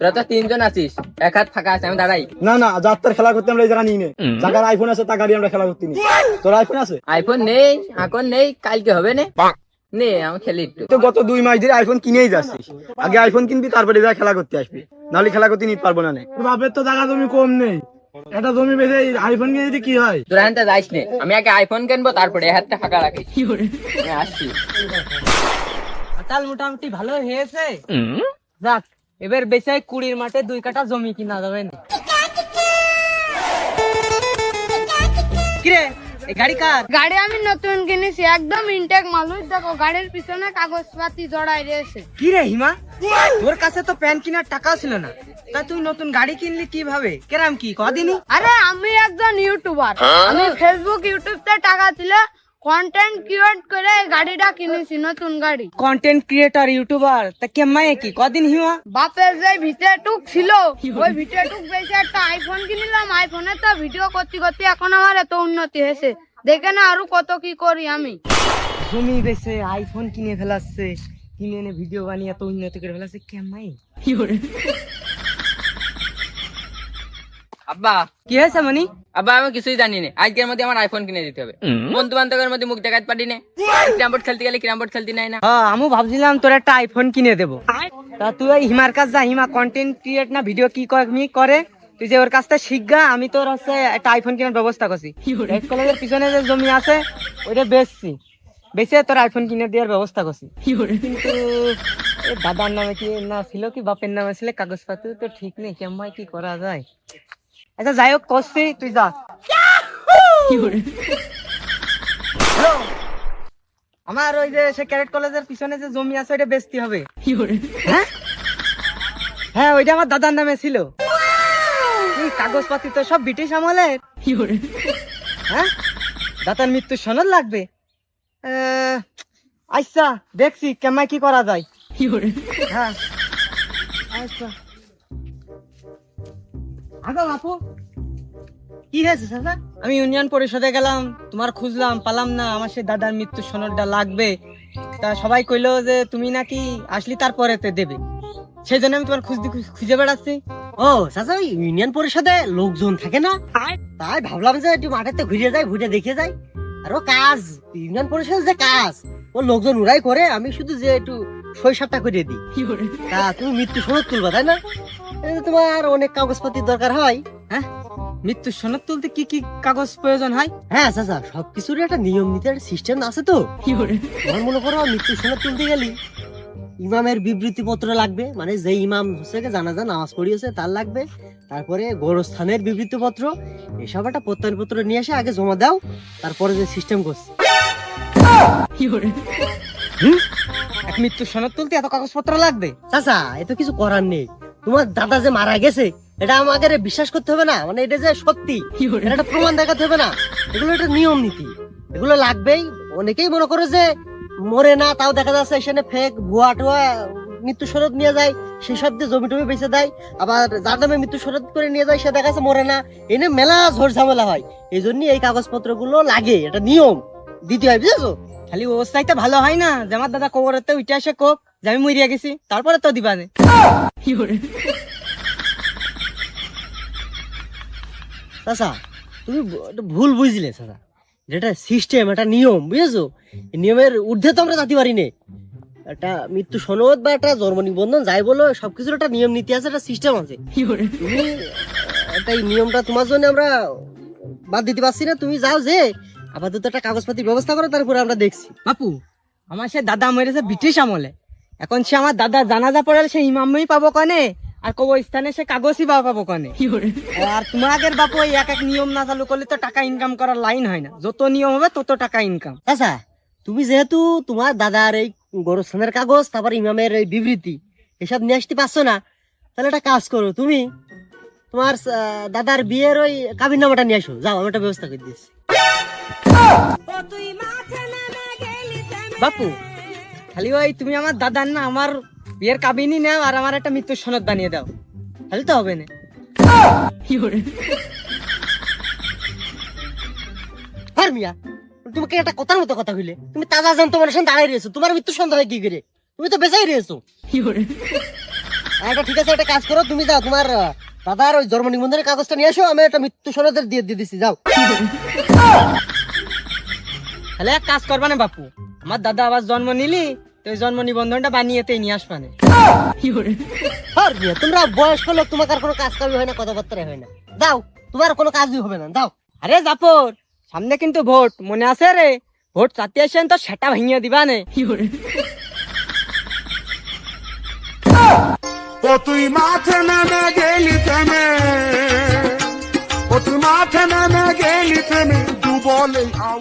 তোরা তো তিনজন আছিস। এক হাত ফাঁকা আছে আমি দাঁড়াই। না না যাত্রার খেলা করতে আমরা এই জায়গা নিয়ে নে যাকার আইফোন আছে তা গাড়ি আমরা খেলা করতে নি তোর আইফোন আছে? আইফোন নেই এখন নেই কালকে হবে নে। নে আমি খেলি একটু। তো গত দুই মাস ধরে আইফোন কিনেই যাচ্ছিস। আগে আইফোন কিনবি তারপরে যা খেলা করতে আসবি। নাহলে খেলা করতে নিতে পারব না নে। বাপের তো জায়গা জমি কম নেই। একটা জমি বেঁধে আইফোন কিনে দিতে কি হয়? তোরা হাতে যাইস নে। আমি আগে আইফোন কিনবো তারপরে এ হাতটা ফাঁকা আমি আসছি। কাঁঠাল মোটামুটি ভালো হয়েছে। যাক এবার বেশি কুড়ির মাঠে দুই কাঠা জমি কিনা যাবে না। কিরে এই গাড়ি কার? গাড়ি আমি নতুন কিনেছি একদম ইনটেক দেখো গাড়ির পিছনে কাগজপাতি জড়াই রয়েছে। কি রে হিমা তোর কাছে তো প্যান কেনার টাকাও ছিল না। তা তুই নতুন গাড়ি কিনলি কীভাবে? কেরাম কি কদিনই? আরে আমি একজন ইউটিউবার আমি ফেসবুক ইউটিউবতে টাকা দিলে কন্টেন্ট ক্রিয়েট করে গাড়িটা কিনেছি নতুন গাড়ি। কন্টেন্ট ক্রিয়েটর ইউটিউবার তা কেমায় কি? কদিন হিমা বাপের যে ভিডিও টুক ছিল ওই ভিডিও টুক বেশি একটা আইফোন কিনিলাম আইফোনে তো ভিডিও করতে করতে এখন আমার এত উন্নতি হয়েছে। দেখে না আরও কত কি করি আমি। জমি বেছে আইফোন কিনে ফেলাচ্ছে কিনে এনে ভিডিও বানিয়ে এত উন্নতি করে ফেলাচ্ছে কেমাই আব্বা। কি হয়েছে মানি আব্বা আমি কিছুই জানি না। আজকের মধ্যে আমার আইফোন কিনে দিতে হবে। বন্ধু বান্ধবের মধ্যে মুখ দেখাতে পারি না। ক্যারাম বোর্ড খেলতে গেলে ক্যারাম বোর্ড খেলতে নাই না। হ্যাঁ আমি ভাবছিলাম তোর একটা আইফোন কিনে দেবো। তা তুই হিমার কাছে যা হিমা কন্টেন্ট ক্রিয়েট না ভিডিও কি করে? তুই যে ওর কাছ থেকে শিখগা আমি তোর হচ্ছে একটা আইফোন কেনার ব্যবস্থা করছি। রেড কলেজের পিছনে যে জমি আছে ওইটা বেচছি। বেচে তোর আইফোন কিনে দেওয়ার ব্যবস্থা করছি। কিন্তু এ দাদার নামে কি না ছিল কি বাপের নামে ছিল কাগজপত্র তো ঠিক নেই কেমন কি করা যায়? আচ্ছা যাই হোক, করছি, তুই যা? আমার ওই যে সে ক্যারেট কলেজের পিছনে যে জমি আছে, ওইটা বেচতে হবে। হ্যাঁ? হ্যাঁ ওইটা আমার দাদার নামে ছিল। কাগজপাতি তো সব ব্রিটিশ আমলের। হ্যাঁ? দাদার মৃত্যু সনদ লাগবে। আচ্ছা দেখছি কেমন কি করা যায়। হ্যাঁ। আচ্ছা। আপু কি হয়েছে আমি ইউনিয়ন পরিষদে গেলাম তোমার খুঁজলাম পালাম না আমার সে দাদার মৃত্যু সনদটা লাগবে। তা সবাই কইলো যে তুমি নাকি আসলি দেবে। সেই জন্য আমি তোমার খুঁজতে খুঁজে বেড়াচ্ছি। ও চাচা ওই ইউনিয়ন পরিষদে লোকজন থাকে না? তাই ভাবলাম যে একটু মাঠেতে ঘুরে যাই ঘুরে দেখে যাই। আর ও কাজ ইউনিয়ন পরিষদের যে কাজ ও লোকজন উড়াই করে আমি শুধু যে একটু শৈশবটা করে দিই। তা তুমি মৃত্যু সনদ তুলবা তাই না? তোমার অনেক কাগজপাতির দরকার হয় হ্যাঁ? মৃত্যু সনদ তুলতে কি কি কাগজ প্রয়োজন হয়? হ্যাঁ চাচা সবকিছুর একটা নিয়ম নীতি একটা সিস্টেম আছে তো। তোমার মনে করো মৃত্যু সনদ তুলতে গেলি ইমামের বিবৃতি পত্র লাগবে মানে যে ইমাম গিয়ে জানাজা নামাজ পড়িয়েছে তার লাগবে। তারপরে গোরস্থানের বিবৃতি পত্র এসব একটা প্রত্যয়ন পত্র নিয়ে এসে আগে জমা দাও তারপরে যে সিস্টেম করছে। এক মৃত্যু সনদ তুলতে এত কাগজপত্র লাগবে? চাচা এত কিছু করার নেই। তোমার দাদা যে মারা গেছে, এটা আমাকে বিশ্বাস করতে হবে না? মানে এটা যে সত্যি, এটা প্রমাণ দেখাতে হবে না? এগুলো একটা নিয়ম নীতি। এগুলো লাগবেই। অনেকেই মনে করে যে মরে না, তাও দেখা যাচ্ছে এখানে ফেক ভুয়া টুয়া মৃত্যু সনদ নিয়ে যায়, সেই সব দিয়ে জমি টমি বেঁচে দেয়। আবার যার নামে মৃত্যু সনদ করে নিয়ে যায়, সে দেখা যাচ্ছে মরে না। এনে মেলা ঝড় ঝামেলা হয়। এই জন্য এই কাগজপত্রগুলো লাগে, এটা নিয়ম। দিতে হয়, বুঝেছ? খালি চাইতে ভালো হয় না যে আমার দাদা কবরেতে উঠে আসে কোক, যে আমি মরিয়া গেছি। তারপরে তো দিবা। চাচা তুমি ভুল বুঝলে চাচা যেটা সিস্টেম একটা নিয়ম, বুঝেছ? নিয়মের ঊর্ধ্বে তো আমরা যাতে পারি নে। একটা মৃত্যু সনদ বা একটা জন্ম নিবন্ধন, যাই বলো, সবকিছুর একটা নিয়ম নীতি আছে, একটা সিস্টেম আছে। তুমি একটা এই নিয়মটা তোমার জন্য আমরা বাদ দিতে পারছি না। তুমি যাও যে আপাতত একটা কাগজপাতির ব্যবস্থা করো তারপরে আমরা দেখছি। বাপু আমার সে দাদা মরেছে ব্রিটিশ আমলে। এখন সে আমার দাদা জানাজা পড়ালে সে ইমামই পাবো কনে? আর কবরস্থানে সে কাগজই বা পাবো কনে? আর তোমাদের বাপু ওই এক এক নিয়ম না চালু করলে তো টাকা ইনকাম করার লাইন হয় না। যত নিয়ম হবে তত টাকা ইনকাম আচ্ছা তুমি যেহেতু তোমার দাদার এই গোরস্থানের কাগজ তারপর ইমামের এই বিবৃতি এসব নিয়ে আসতে পারছ না তাহলে একটা কাজ করো তুমি তোমার দাদার বিয়ের ওই কাবিন নামাটা নিয়ে আসো। যাও আমি একটা ব্যবস্থা করে দিচ্ছি। বাপু, খালি তুমি আমার দাদার না, আমার বিয়ের কাবিনী নাও আর আমার একটা সনদ বানিয়ে দাও। তাহলে তো হবে না। মিয়া, তোমাকে একটা কথার মতো কথা হইলে তুমি তাজা জানতো মানুষের দাঁড়াই রয়েছো, তোমার মৃত্যু সন্দেহ হয় কি করে? তুমি তো বেঁচেই রয়েছো। আচ্ছা ঠিক আছে, একটা কাজ করো, তুমি যাও, তোমার দাদার ওই জন্ম নিবন্ধনের কাগজটা নিয়ে আসো আমি একটা মৃত্যু সনদের দিয়ে দিয়ে দিচ্ছি যাও। তাহলে এক কাজ করবা না বাপু? আমার দাদা আবার জন্ম নিলি তো জন্ম নিবন্ধনটা বানিয়ে তেই নিয়ে আসবানে আর তোমরা বয়স্ক লোক তোমার আর কোনো কাজ কাজ হয় না কথাবার্তা হয় না। যাও তোমার কোনো কাজই হবে না যাও আরে জাপর সামনে কিন্তু ভোট মনে আছে রে? ভোট চাতে আসেন তো সেটা ভেঙে দিবা নে। ও তুই মাঠে নেমে গেলি থেমে ও তুই মাঠে নেমে গেলি থেমে দু বলে আউ